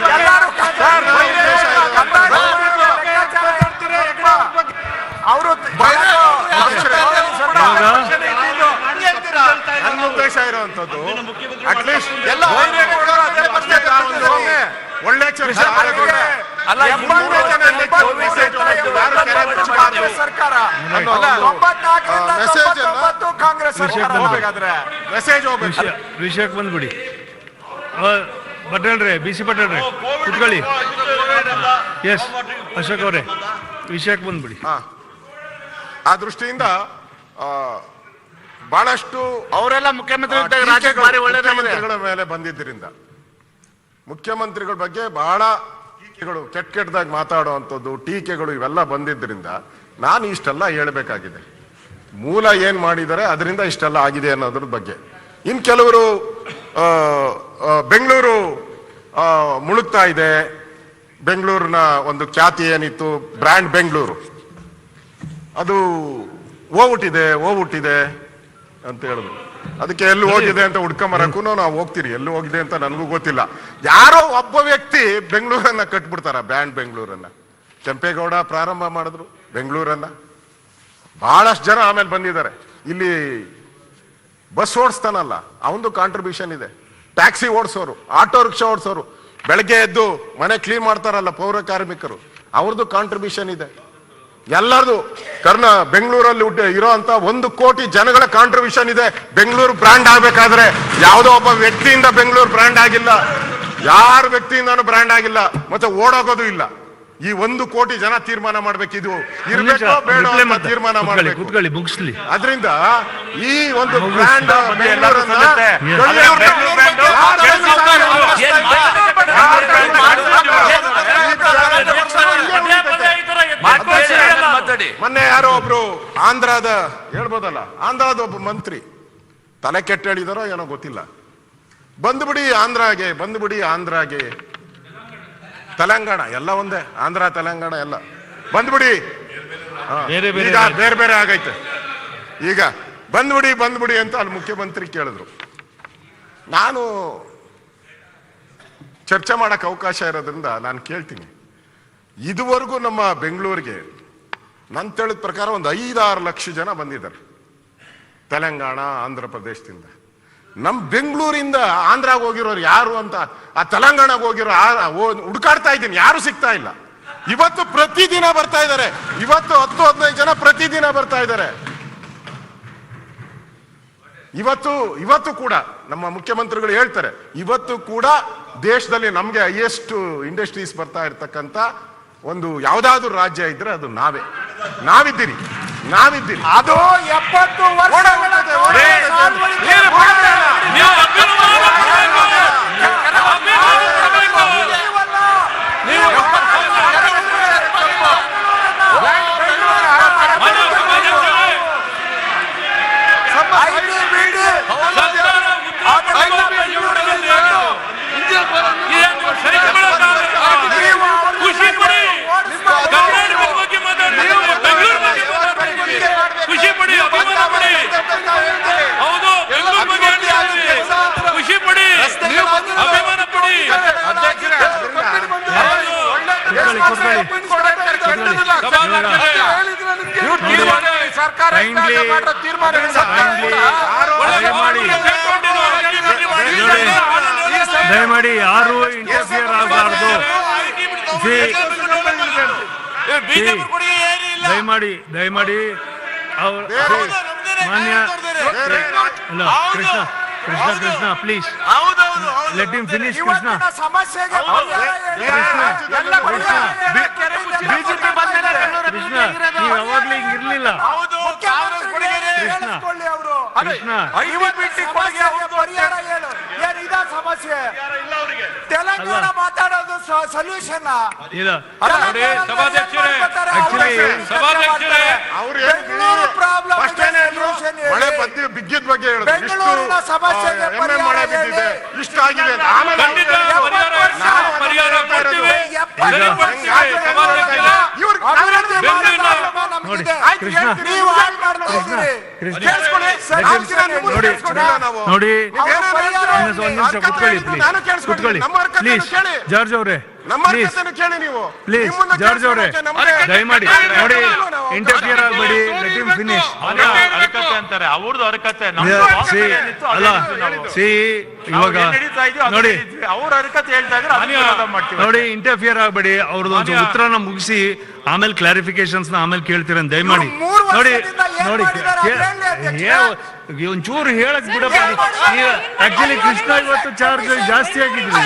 ಎಲ್ಲರೂ ಅವರು ನನ್ನ ಉದ್ದೇಶ ಇರುವಂತದ್ದು ಅಟ್ಲೀಸ್ಟ್ ಎಲ್ಲ. ಒಳ್ಳೆ ಸರ್ಕಾರ. ಕಾಂಗ್ರೆಸ್. ಮೆಸೇಜ್ ಹೋಗ್ಬೇಕು ವಿಷಯ ವಿಷಯಕ್ಕೆ ಬಂದ್ಬಿಡಿ. ಪಟೇಲ್ರೆ ಬಿ ಸಿ ಪಟೇಲ್ರೆ ಕುತ್ಕೊಳ್ಳಿ. ಎಸ್ ಅಶೋಕ್ ಅವರೇ ವಿಷಯಕ್ಕೆ ಬಂದ್ಬಿಡಿ. ಹಾ. ಆ ದೃಷ್ಟಿಯಿಂದ ಆ, ಬಹಳಷ್ಟು ಅವರೆಲ್ಲ ಮುಖ್ಯಮಂತ್ರಿಗಳ ಮೇಲೆ ಬಂದಿದ್ದರಿಂದ. ಮುಖ್ಯಮಂತ್ರಿಗಳ ಬಗ್ಗೆ ಬಹಳ ಟೀಕೆಗಳು ಕೆಟ್ಟ ಕೆಟ್ಟದಾಗಿ ಮಾತಾಡುವಂಥದ್ದು ಟೀಕೆಗಳು ಇವೆಲ್ಲ ಬಂದಿದ್ದರಿಂದ ನಾನು ಇಷ್ಟೆಲ್ಲ ಹೇಳಬೇಕಾಗಿದೆ. ಮೂಲ ಏನು ಮಾಡಿದ್ದಾರೆ ಅದರಿಂದ ಇಷ್ಟೆಲ್ಲ ಆಗಿದೆ ಅನ್ನೋದ್ರ ಬಗ್ಗೆ. ಇನ್ನು ಕೆಲವರು ಬೆಂಗಳೂರು ಮುಳುಗ್ತಾ ಇದೆ. ಬೆಂಗಳೂರಿನ ಒಂದು ಖ್ಯಾತಿ ಏನಿತ್ತು? ಬ್ರ್ಯಾಂಡ್ ಬೆಂಗಳೂರು. ಅದು ಹೋಗ್ಬಿಟ್ಟಿದೆ ಹೋಗ್ಬಿಟ್ಟಿದೆ ಅಂತ ಹೇಳಿದ್ರು ಅದಕ್ಕೆ ಎಲ್ಲಿ ಹೋಗಿದೆ ಅಂತ ಹುಡ್ಕೊಂಬರಕ್ಕೂ ನಾವು ಹೋಗ್ತೀರಿ. ಎಲ್ಲಿ ಹೋಗಿದೆ ಅಂತ ನನಗೂ ಗೊತ್ತಿಲ್ಲ. ಯಾರೋ ಒಬ್ಬ ವ್ಯಕ್ತಿ ಬೆಂಗಳೂರನ್ನ ಕಟ್ಬಿಡ್ತಾರ ಬ್ಯಾಂಡ್ ಬೆಂಗಳೂರನ್ನ. ಕೆಂಪೇಗೌಡ ಪ್ರಾರಂಭ ಮಾಡಿದ್ರು ಬೆಂಗಳೂರನ್ನ. ಬಹಳಷ್ಟು ಜನ ಆಮೇಲೆ ಬಂದಿದ್ದಾರೆ. ಇಲ್ಲಿ ಬಸ್ ಓಡಿಸ್ತಾನಲ್ಲ ಅವನದು ಕಾಂಟ್ರಿಬ್ಯೂಷನ್ ಇದೆ. ಟ್ಯಾಕ್ಸಿ ಓಡಿಸೋರು ಆಟೋ ರಿಕ್ಷಾ ಓಡಿಸೋರು, ಬೆಳಗ್ಗೆ ಎದ್ದು ಮನೆ ಕ್ಲೀನ್ ಮಾಡ್ತಾರಲ್ಲ ಪೌರ ಕಾರ್ಮಿಕರು ಅವ್ರದ್ದು ಕಾಂಟ್ರಿಬ್ಯೂಷನ್ ಇದೆ. ಎಲ್ಲರದು, ಕರ್ನ ಬೆಂಗಳೂರಲ್ಲಿ ಇರೋ ಅಂತ ಒಂದು ಕೋಟಿ ಜನಗಳ ಕಾಂಟ್ರಿಬ್ಯೂಷನ್ ಇದೆ. ಬೆಂಗಳೂರು ಬ್ರ್ಯಾಂಡ್ ಆಗ್ಬೇಕಾದ್ರೆ ಯಾವುದೋ ಒಬ್ಬ ವ್ಯಕ್ತಿಯಿಂದ ಬೆಂಗಳೂರು ಬ್ರ್ಯಾಂಡ್ ಆಗಿಲ್ಲ. ಯಾರ ವ್ಯಕ್ತಿಯಿಂದಾನು ಬ್ರ್ಯಾಂಡ್ ಆಗಿಲ್ಲ. ಮತ್ತೆ ಓಡೋಗೋದು ಇಲ್ಲ. ಈ ಒಂದು ಕೋಟಿ ಜನ ತೀರ್ಮಾನ ಮಾಡಬೇಕಿದು. ಇರಬೇಕೋ ಬೇಡ ಅಂತ. ತೀರ್ಮಾನ ಮಾಡಬೇಕು. ಕೂತ್ಕೊಳ್ಳಿ ಮುಗಿಸ್ಲಿ. ಅದರಿಂದ ಈ ಒಂದು ಬ್ರ್ಯಾಂಡ್ ಮೊನ್ನೆ ಯಾರೋ ಒಬ್ರು ಆಂಧ್ರದ ಹೇಳ್ಬೋದಲ್ಲ ಆಂಧ್ರದ ಒಬ್ಬ ಮಂತ್ರಿ ತಲೆ ಕೆಟ್ಟ ಹೇಳಿದಾರೋ ಏನೋ ಗೊತ್ತಿಲ್ಲ. ಬಂದ್ಬಿಡಿ ಆಂಧ್ರಾಗೆ ಬಂದ್ಬಿಡಿ ಆಂಧ್ರಾಗೆ. ತೆಲಂಗಾಣ ಎಲ್ಲ ಒಂದೇ ಆಂಧ್ರ ತೆಲಂಗಾಣ ಎಲ್ಲ. ಬಂದ್ಬಿಡಿ. ಹಾ. ಬೇರೆ ಬೇರೆ ಈಗ ಬೇರೆ. ಬೇರೆ ಆಗೈತೆ. ಈಗ ಬಂದ್ಬಿಡಿ ಬಂದ್ಬಿಡಿ ಅಂತ ಅಲ್ಲಿ ಮುಖ್ಯಮಂತ್ರಿ ಕೇಳಿದ್ರು. ನಾನು ಚರ್ಚೆ ಮಾಡಕ್ಕೆ ಅವಕಾಶ ಇರೋದ್ರಿಂದ ನಾನು ಕೇಳ್ತೀನಿ. ಇದುವರೆಗೂ ನಮ್ಮ ಬೆಂಗಳೂರಿಗೆ ನನ್ನ ತಿಳಿದ ಪ್ರಕಾರ ಒಂದು ಐದಾರು ಲಕ್ಷ ಜನ ಬಂದಿದ್ದಾರೆ. ತೆಲಂಗಾಣ ಆಂಧ್ರ ಪ್ರದೇಶದಿಂದ. ನಮ್ಮ ಬೆಂಗಳೂರಿಂದ ಆಂಧ್ರಾಗ ಹೋಗಿರೋರು ಯಾರು ಅಂತ ಆ ತೆಲಂಗಾಣಕ್ಕೆ ಹೋಗಿರೋ ಹುಡುಕಾಡ್ತಾ ಇದ್ದೀನಿ ಯಾರು ಸಿಗ್ತಾ ಇಲ್ಲ. ಇವತ್ತು ಪ್ರತಿದಿನ ಬರ್ತಾ ಇದ್ದಾರೆ. ಇವತ್ತು ಹತ್ತು ಹದಿನೈದು ಜನ ಪ್ರತಿದಿನ ಬರ್ತಾ ಇದ್ದಾರೆ. ಇವತ್ತು ಇವತ್ತು ಕೂಡ ನಮ್ಮ ಮುಖ್ಯಮಂತ್ರಿಗಳು ಹೇಳ್ತಾರೆ ಇವತ್ತು ಕೂಡ ದೇಶದಲ್ಲಿ ನಮ್ಗೆ ಹೈಯೆಸ್ಟ್ ಇಂಡಸ್ಟ್ರೀಸ್ ಬರ್ತಾ ಇರ್ತಕ್ಕಂಥ ಒಂದು ಯಾವ್ದಾದ್ರು ರಾಜ್ಯ ಇದ್ರೆ ಅದು ನಾವೇ. ನಾವಿದ್ದೀರಿ. ನಾವಿದ್ದೀರಿ. ಅದು ಎಪ್ಪತ್ತು 你要反抗了吗？ಸರ್ಕಾರ ದಯಮಾಡಿ. ಯಾರು ಇಂಟರ್ಫಿಯರ್ ಆಗಬಾರ್ದು. ದಯಮಾಡಿ ದಯಮಾಡಿ ಅವ್ರ ಮಾನ್ಯ ಅಲ್ಲ Krishna. Krishna Krishna please let him finish Krishna. ಸಮಸ್ಯೆಗೆ. ಕೃಷ್ಣ, ಬಿಜೆಪಿ ನೀವು ಯಾವಾಗ್ಲೂ ಹಿಂಗ್ ಇರ್ಲಿಲ್ಲ. ಮುಖ್ಯಮಂತ್ರಿಗಳೇ ಕೃಷ್ಣ. ಹೇಳಿಸ್ಕೊಳ್ಳಿ ಅವರು ಕೃಷ್ಣ. ಪರಿಹಾರ ಹೇಳು. ಏನ್ ಇದ ಸಮಸ್ಯೆ? ತೆಲಂಗಾಣ ಮಾತಾಡೋದು ಸೊಲ್ಯೂಷನ್ ಸಭಾಧ್ಯಕ್ಷರೇ. ಮಳೆ ಬಿಗ್ಗಿದ ಬಗ್ಗೆ ಬೆಂಗಳೂರಿನ ಸಮಸ್ಯೆಗೆ ಆ, ಮಳೆ ಬಿದ್ದಿದೆ. ಆಗಿದೆ ನೋಡಿ, ನೋಡಿ, ಕುತ್ಕೊಳ್ಳಿ ಪ್ಲೀಸ್. ಜಾರ್ಜ್ ಅವರೇ. ಕೇಳಿ ನೀವು. ಪ್ಲೀಸ್ ನಿಮ್ಮನ್ನ ಜಾರ್ಜ್ ಅವರೇ. ಕೇಳಿಸ್ಕೊಳ್ಳೋಕೆ ನಮ್ಗೆ- ದಯಮಾಡಿ ನೋಡಿ ಇಂಟರ್ಫಿಯರ್ ಆಗಬೇಡಿ ಲೆಟ್ ಫಿನಿಶ್ ಅರಕತೆ ಅಂತಾರೆ ಅವ್ರದ್ದು ಅರಕತೆ ಸಿ ಅಲ್ಲ ಸಿ ಇವಾಗ ನೋಡಿ ಅವ್ರ ಅರಕತೆ ಹೇಳ್ತಾ ಇದ್ರೆ ಅದನ್ನ ಮಾಡ್ತೀವಿ. ನೋಡಿ ಇಂಟರ್ಫಿಯರ್ ಆಗಬೇಡಿ ಅವ್ರದ್ದು ಒಂದು ಉತ್ತರನ ಮುಗಿಸಿ ಆಮೇಲೆ ಕ್ಲಾರಿಫಿಕೇಶನ್ಸ್ ಆಮೇಲೆ ಕೇಳ್ತೀರ ದಯಮಾಡಿ. ನೋಡಿ ನೋಡಿ ಒಂಚೂರು ಹೇಳಕ್ ಬಿಡಪ್ಪ ಆಕ್ಚುಲಿ ಕೃಷ್ಣ ಇವತ್ತು ಚಾರ್ಜ್ ಜಾಸ್ತಿ ಆಗಿದ್ರಿ.